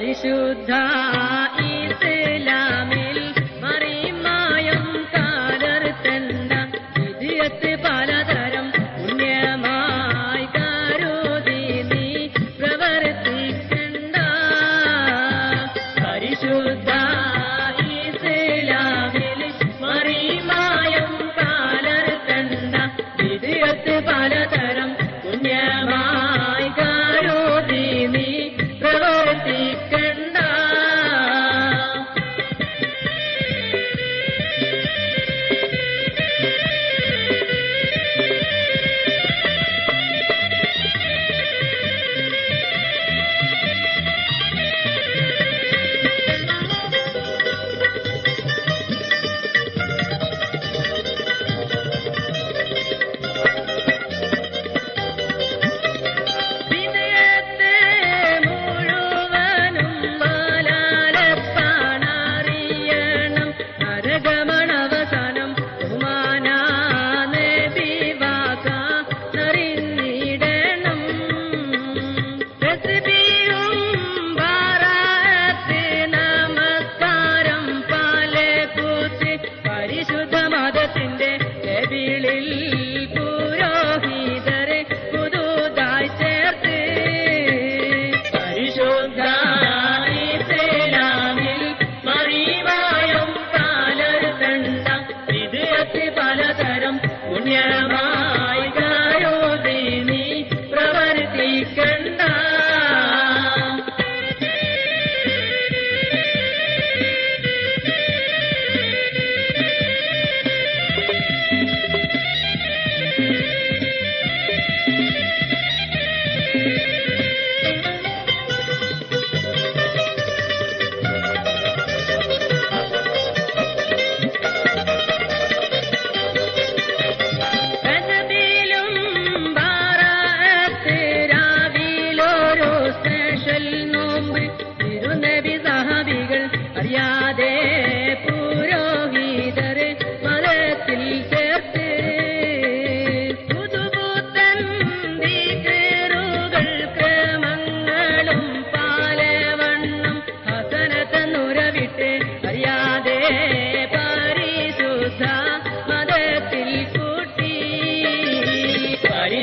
പരിശുദ്ധ ഇസ്ലാമിൽ മറിമായം കാലർത്തണ്ട വിജയത്ത് പലതരം പുണ്യമായി കരുതി നീ പ്രവർത്തിക്കണ്ട. പരിശുദ്ധ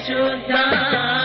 शुद्धा